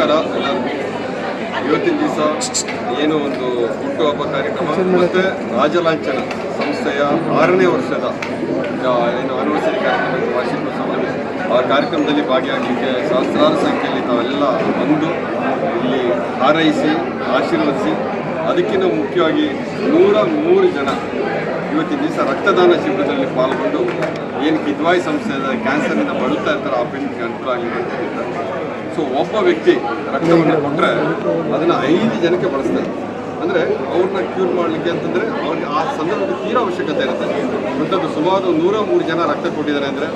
ನಮಸ್ಕಾರ. ಇವತ್ತಿನ ದಿವಸ ಏನು ಒಂದು ಹುಟ್ಟುಹಬ್ಬ ಕಾರ್ಯಕ್ರಮ ಮತ್ತು ರಾಜಲಾಂಛನ ಸಂಸ್ಥೆಯ ಆರನೇ ವರ್ಷದ ಏನು ಆನಿವರ್ಸರಿ ಕಾರ್ಯಕ್ರಮ ವಾರ್ಷಿಕೋತ್ಸವ ಆ ಕಾರ್ಯಕ್ರಮದಲ್ಲಿ ಭಾಗಿಯಾಗಲಿಕ್ಕೆ ಸಹಸ್ರಾರು ಸಂಖ್ಯೆಯಲ್ಲಿ ತಾವೆಲ್ಲ ಬಂದು ಇಲ್ಲಿ ಹಾರೈಸಿ, ಆಶೀರ್ವದಿಸಿ, ಅದಕ್ಕಿಂತ ಮುಖ್ಯವಾಗಿ ನೂರ ಮೂರು ಜನ ಇವತ್ತಿನ ದಿವಸ ರಕ್ತದಾನ ಶಿಬಿರದಲ್ಲಿ ಪಾಲ್ಗೊಂಡು, ಏನು ಕಿದ್ವಾಯಿ ಸಂಸ್ಥೆಯ ಕ್ಯಾನ್ಸರ್ನಿಂದ ಬಳುತ್ತಾ ಇರ್ತಾರೆ ಆ ಪೇಷಂಟ್ಗೆ ಅನುಕೂಲ ಆಗಲಿ ಅಂತ ಸೊ ಒಬ್ಬ ವ್ಯಕ್ತಿ ರಕ್ತವನ್ನು ಕೊಟ್ಟರೆ ಅದನ್ನು ಐದು ಜನಕ್ಕೆ ಬಳಸ್ತಾರೆ. ಅಂದರೆ ಅವ್ರನ್ನ ಕ್ಯೂರ್ ಮಾಡಲಿಕ್ಕೆ ಅಂತಂದರೆ ಅವ್ರಿಗೆ ಆ ಸಂದರ್ಭದಲ್ಲಿ ತೀರಾ ಅವಶ್ಯಕತೆ ಇರುತ್ತೆ. ಅಂಥದ್ದು ಸುಮಾರು ನೂರ ಮೂರು ಜನ ರಕ್ತ ಕೊಟ್ಟಿದ್ದಾರೆ ಅಂದರೆ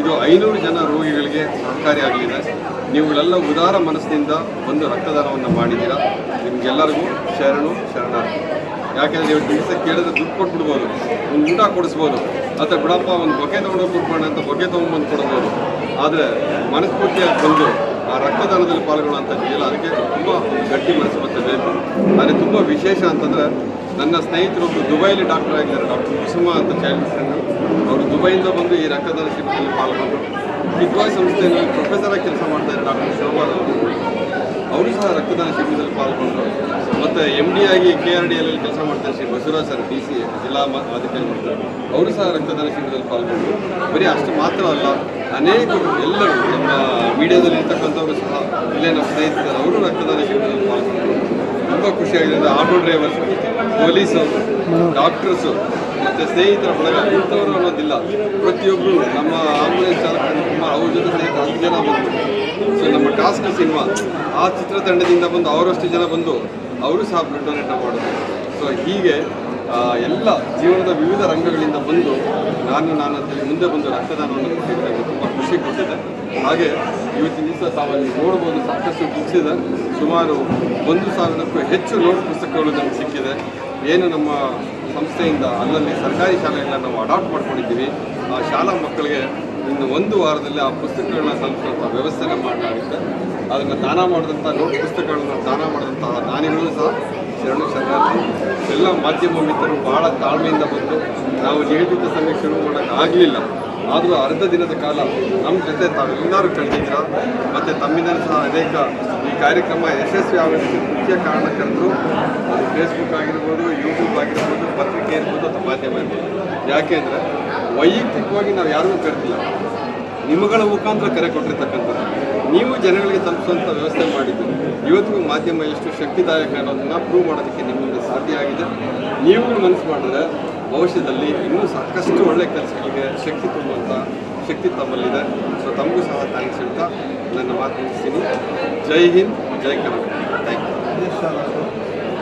ಇದು ಐನೂರು ಜನ ರೋಗಿಗಳಿಗೆ ಸಹಕಾರಿಯಾಗಲಿದೆ ನೀವುಗಳೆಲ್ಲ ಉದಾರ ಮನಸ್ಸಿನಿಂದ ಒಂದು ರಕ್ತದಾನವನ್ನು ಮಾಡಿದ್ದೀರಾ? ನಿಮಗೆಲ್ಲರಿಗೂ ಶರಣು ಶರಣಾರ್ಥಿ. ಯಾಕೆಂದರೆ ನೀವು ದಿವಸ ಕೇಳಿದ್ರೆ ದುಡ್ಡು ಕೊಟ್ಬಿಡ್ಬೋದು ಒಂದು ಊಟ ಕೊಡಿಸ್ಬೋದು ಅಥವಾ ಬಿಡಪ್ಪ ಒಂದು ಬೊಕೆ ತೊಗೊಂಡೋಗಿ ಕೊಟ್ಬೋಣ ಅಂತ ಬೊಕೆ ತೊಗೊಂಬಂದು ಕೊಡ್ಬೋದು. ಆದರೆ ಮನಸ್ಫೂರ್ತಿಯಾಗಿ ಬಂದು ಆ ರಕ್ತದಾನದಲ್ಲಿ ಪಾಲ್ಗೊಳ್ಳುವಂಥ ಜೀಲ ಅದಕ್ಕೆ ತುಂಬ ಗಟ್ಟಿ ಮನಸ್ಸು ಮತ್ತು ಬೇಕು. ಆದರೆ ತುಂಬ ವಿಶೇಷ ಅಂತಂದರೆ ನನ್ನ ಸ್ನೇಹಿತರು ದುಬೈಲಿ ಡಾಕ್ಟರ್ ಆಗಿದ್ದಾರೆ ಡಾಕ್ಟರ್ ಕುಸುಮಾ ಅಂತ ಚೈಲ್ಡ್ ಫ್ರೆಂಡು ಅವರು ದುಬೈಯಿಂದ ಬಂದು ಈ ರಕ್ತದಾನ ಶಿಬಿರದಲ್ಲಿ ಪಾಲ್ಗೊಂಡು ಕಿದ್ವಾಯ್ ಸಂಸ್ಥೆಯಲ್ಲಿ ಪ್ರೊಫೆಸರ್ ಆಗಿ ಕೆಲಸ ಮಾಡ್ತಾ ಇದ್ದಾರೆ ಡಾಕ್ಟರ್ ಶೋಭಾ ಅವರು ಸಹ ರಕ್ತದಾನ ಶಿಬಿರದಲ್ಲಿ ಪಾಲ್ಗೊಂಡು. ಮತ್ತು ಎಂ ಡಿ ಆಗಿ ಕೆ ಆರ್ ಡಿ ಎಲ್ ಕೆಲಸ ಮಾಡ್ತಾರೆ Shri Basavaraj sir D C ಜಿಲ್ಲಾ ಅಧಿಕಾರಿ ಮಾಡ್ತಾರೆ ಅವರು ಸಹ ರಕ್ತದಾನ ಶಿಬಿರದಲ್ಲಿ ಪಾಲ್ಗೊಂಡು. ಬರೀ ಅಷ್ಟು ಮಾತ್ರ ಅಲ್ಲ ಅನೇಕರು ಎಲ್ಲರೂ ನಮ್ಮ ಮೀಡಿಯಾದಲ್ಲಿ ಇರ್ತಕ್ಕಂಥವರು ಸಹ ಇಲ್ಲೇ ನಮ್ಮ ಸ್ನೇಹಿತರು ಅವರು ರಕ್ತದಾನ ಶಿಬಿರದಲ್ಲಿ ಪಾಲ್ಗೊಂಡು ತುಂಬ ಖುಷಿಯಾಗಿದೆ. ಆಟೋ ಡ್ರೈವರ್ಸ್ ಪೊಲೀಸು ಡಾಕ್ಟರ್ಸು ಮತ್ತು ಸ್ನೇಹಿತರ ಬಳಗ ಇಂಥವರು ಅನ್ನೋದಿಲ್ಲ. ಪ್ರತಿಯೊಬ್ಬರು ನಮ್ಮ ಆಂಬುಲೆನ್ಸ್ ಚಾಲಕರು ತುಂಬ ಅವ್ರ ಜೊತೆ ಸ್ನೇಹಿತ ಹತ್ತು ಜನ ಬಂದರು ಸೊ ನಮ್ಮ ಟಾಸ್ಕ್ ಸಿನಿಮಾ ಆ ಚಿತ್ರತಂಡದಿಂದ ಬಂದು ಅವರಷ್ಟು ಜನ ಬಂದು ಅವರು ಸಹ ಬ್ಲಡ್ ಡೊನೇಟ್ ಮಾಡೋದು ಸೊ ಹೀಗೆ ಎಲ್ಲ ಜೀವನದ ವಿವಿಧ ರಂಗಗಳಿಂದ ಬಂದು ನಾನು ನಾನು ಅಂತೇಳಿ ಮುಂದೆ ಬಂದು ರಕ್ತದಾನವನ್ನು ಕೊಟ್ಟಿದ್ದೇನೆ ತುಂಬ ಖುಷಿ ಕೊಟ್ಟಿದೆ. ಹಾಗೆ ಇವತ್ತಿನ ದಿವಸ ತಾವಲ್ಲಿ ನೋಡ್ಬೋದು, ಸಾಕಷ್ಟು ಬುಕ್ಸ್ ಸುಮಾರು ಒಂದು ಸಾವಿರಕ್ಕೂ ಹೆಚ್ಚು ನೋಟ್ ಪುಸ್ತಕಗಳು ನಮಗೆ ಸಿಕ್ಕಿದೆ. ಏನು ನಮ್ಮ ಸಂಸ್ಥೆಯಿಂದ ಅಲ್ಲಲ್ಲಿ ಸರ್ಕಾರಿ ಶಾಲೆಗಳನ್ನ ನಾವು ಅಡಾಪ್ಟ್ ಮಾಡ್ಕೊಂಡಿದ್ದೀವಿ. ಆ ಶಾಲಾ ಮಕ್ಕಳಿಗೆ ಇನ್ನು ಒಂದು ವಾರದಲ್ಲಿ ಆ ಪುಸ್ತಕಗಳನ್ನ ತಲುಪುವಂಥ ವ್ಯವಸ್ಥೆನ ಮಾಡಲಾಗುತ್ತೆ ಅದನ್ನು ದಾನ ಮಾಡಿದಂಥ ನೋಟ್ ಪುಸ್ತಕಗಳನ್ನು ದಾನ ಮಾಡಿದಂಥ ದಾನಿಗಳು ಸಹ ಶರಣು ಶರಣಾರ್ಥಿ ಎಲ್ಲ ಮಾಧ್ಯಮ ಮಿತ್ರರು ಬಹಳ ತಾಳ್ಮೆಯಿಂದ ಬಂದು ನಾವು ನಿಗದಿತ ಸಮಯ ಶುರು ಮಾಡೋಕ್ಕಾಗಲಿಲ್ಲ ಆದರೂ ಅರ್ಧ ದಿನದ ಕಾಲ ನಮ್ಮ ಜೊತೆ ತಾವೆಲ್ಲರೂ ಕಳೆದಿದ್ದೀರ ಮತ್ತು ತಮ್ಮಿಂದ ಸಹ ಅನೇಕ ಈ ಕಾರ್ಯಕ್ರಮ ಯಶಸ್ವಿ ಆಗೋದಕ್ಕೆ ಮುಖ್ಯ ಕಾರಣಕರ್ತರು. ಅದು ಫೇಸ್ಬುಕ್ ಆಗಿರ್ಬೋದು ಯೂಟ್ಯೂಬ್ ಆಗಿರ್ಬೋದು, ಪತ್ರಿಕೆ ಇರ್ಬೋದು ಅಥವಾ ಮಾಧ್ಯಮ ಇರ್ಬೋದು. ಯಾಕೆಂದರೆ ವೈಯಕ್ತಿಕವಾಗಿ ನಾವು ಯಾರಿಗೂ ಕರೆದಿಲ್ಲ. ನಿಮ್ಮಗಳ ಮುಖಾಂತರ ಕರೆ ಕೊಟ್ಟಿರ್ತಕ್ಕಂಥದ್ದು. ನೀವು ಜನಗಳಿಗೆ ತಲುಪಿಸುವಂಥ ವ್ಯವಸ್ಥೆ ಮಾಡಿದ್ದು, ಇವತ್ತಿಗೂ ಮಾಧ್ಯಮ ಎಷ್ಟು ಶಕ್ತಿದಾಯಕ ಅನ್ನೋದನ್ನ ಪ್ರೂವ್ ಮಾಡೋದಕ್ಕೆ ನಿಮ್ಮಿಂದ ಸಾಧ್ಯ ಆಗಿದೆ. ನೀವು ಮನಸ್ಸು ಮಾಡಿದ್ರೆ ಭವಿಷ್ಯದಲ್ಲಿ ಇನ್ನೂ ಸಾಕಷ್ಟು ಒಳ್ಳೆಯ ಕೆಲಸಗಳಿಗೆ ಶಕ್ತಿ ತುಂಬುವಂಥ ಶಕ್ತಿ ತಮ್ಮಲ್ಲಿದೆ. ಸೊ ತಮಗೂ ಸಹ ಥ್ಯಾಂಕ್ಸ್ ಹೇಳ್ತಾ ನನ್ನ ಮಾತು ಮುಗಿಸ್ತೀನಿ. ಜೈ ಹಿಂದ್, ಜೈ ಕರ್ನಾಟಕ. ಥ್ಯಾಂಕ್ ಯು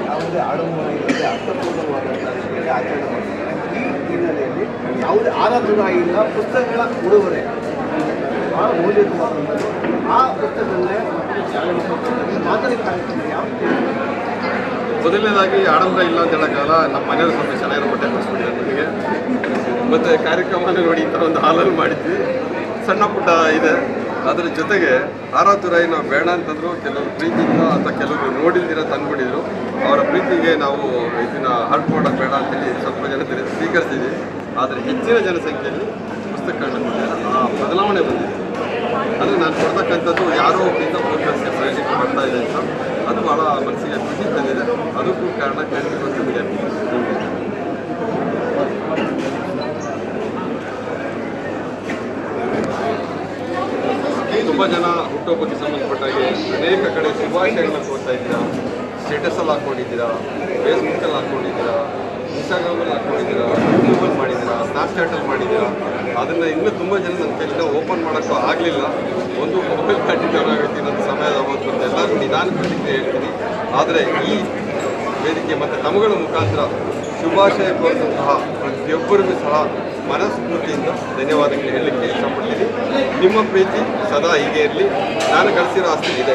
ಯಾವುದೇ ಆಡಂಬರ ಹಿನ್ನೆಲೆಯಲ್ಲಿ ಯಾವುದೇ ಆರಾಧನಾ ಇಲ್ಲ, ಪುಸ್ತಕಗಳ ಉಡುಗೊರೆ. ಭಾಳ ಮೌಲ್ಯಯುತವಾದಂಥದ್ದು ಆ ಪುಸ್ತಕದಲ್ಲೇ? ಮೊದಲನೇದಾಗಿ ಆಡಂಬರ ಇಲ್ಲ ಅಂತ ಹೇಳೋಕ್ಕಲ್ಲ ನಮ್ಮ ಮನೆಯವರು ಸ್ವಲ್ಪ ಚೆನ್ನಾಗಿರೋ ಬಟ್ಟೆ ಕೊಡಿಸ್ಬಿಟ್ಟಿದ್ದಾರೆ ನಮಗೆ. ಮತ್ತು ಕಾರ್ಯಕ್ರಮನ ನೋಡಿ ಈ ಒಂದು ಹಾಲಲ್ಲಿ ಮಾಡಿದ್ವಿ. ಸಣ್ಣ ಪುಟ್ಟ ಇದೆ. ಅದರ ಜೊತೆಗೆ ಆರಾತುರಾಯಿ ನಾವು ಬೇಡ ಅಂತಂದ್ರು ಕೆಲವರು ಪ್ರೀತಿಯಿಂದ ಅಥವಾ ಕೆಲವರು ನೋಡಿಲ್ದಿರ ತಂದ್ಬಿಟ್ಟಿದ್ರು. ಅವರ ಪ್ರೀತಿಗೆ ನಾವು ಇದನ್ನ ಹರ್ಟ್ ಮಾಡೋದು ಬೇಡ ಅಂತೇಳಿ ಸ್ವಲ್ಪ ಜನ ಸ್ವೀಕರಿಸಿದ್ವಿ. ಆದರೆ ಹೆಚ್ಚಿನ ಜನಸಂಖ್ಯೆಯಲ್ಲಿ ಕೊಟ್ಟಿದ್ದಾರೆ ಆ ಬದಲಾವಣೆ ಬಂದಿದೆ. ಅಂದರೆ ನಾನು ಕೊಡ್ತಕ್ಕಂಥದ್ದು ಯಾರೋ ಒಬ್ಬರಿಂದ ಫೋಕಸ್ಗೆ ಪ್ರಯೋಜನ ಮಾಡ್ತಾ ಇದೆ ಅಂತ. ಅದು ಭಾಳ ಮನಸ್ಸಿಗೆ ಖುಷಿ ತಂದಿದೆ. ಅದಕ್ಕೂ ಕಾರಣ ನಿಮಗೆ ತುಂಬ ಜನ ಹುಟ್ಟುಹಬ್ಬಕ್ಕೆ ಸಂಬಂಧಪಟ್ಟಾಗೆ ಅನೇಕ ಕಡೆ ಶುಭಾಶಯಗಳನ್ನ ಕೊಡ್ತಾ ಇದ್ದೀರಾ? ಸ್ಟೇಟಸಲ್ಲಿ ಹಾಕ್ಕೊಂಡಿದ್ದೀರಾ ಫೇಸ್ಬುಕ್ಕಲ್ಲಿ ಹಾಕ್ಕೊಂಡಿದ್ದೀರಾ ಇನ್ಸ್ಟಾಗ್ರಾಮಲ್ಲಿ ಹಾಕ್ಕೊಂಡಿದ್ದೀರಾ ಯೂಟ್ಯೂಬಲ್ಲಿ ಮಾಡಿದ್ದೀರಾ? ಸ್ನ್ಯಾಪ್ಚಾಟಲ್ಲಿ ಮಾಡಿದ್ದೀರಾ? ಅದನ್ನು ಇನ್ನೂ ತುಂಬ ಜನ ನನ್ನ ಕೈಲಿಂದ ಓಪನ್ ಮಾಡೋಕ್ಕೂ ಆಗಲಿಲ್ಲ. ಒಂದು ಮೊಬೈಲ್ ಬ್ಯಾಟ್ರಿ ಆಗುತ್ತೆ ನನ್ನ ಸಮಯದ ಅವತ್ತು ಅಂತ ಎಲ್ಲರೂ ನಿಧಾನ ಪ್ರತಿಕ್ರಿಯೆ ಹೇಳ್ತೀನಿ. ಆದರೆ ಈ ವೇದಿಕೆ ಮತ್ತು ತಮಗಳ ಮುಖಾಂತರ ಶುಭಾಶಯ ಕೋರಿದಂತಹ ಪ್ರತಿಯೊಬ್ಬರಿಗೂ ಸಹ ಮನಸ್ಫೂರ್ತಿಯಿಂದ ಧನ್ಯವಾದಗಳು ಹೇಳಲಿಕ್ಕೆ ಇಷ್ಟಪಡ್ತೀನಿ. ನಿಮ್ಮ ಪ್ರೀತಿ ಸದಾ ಹೀಗೆ ಇರಲಿ. ನಾನು ಕಳಿಸಿರೋ ಆಸ್ತಿ ಇದೆ.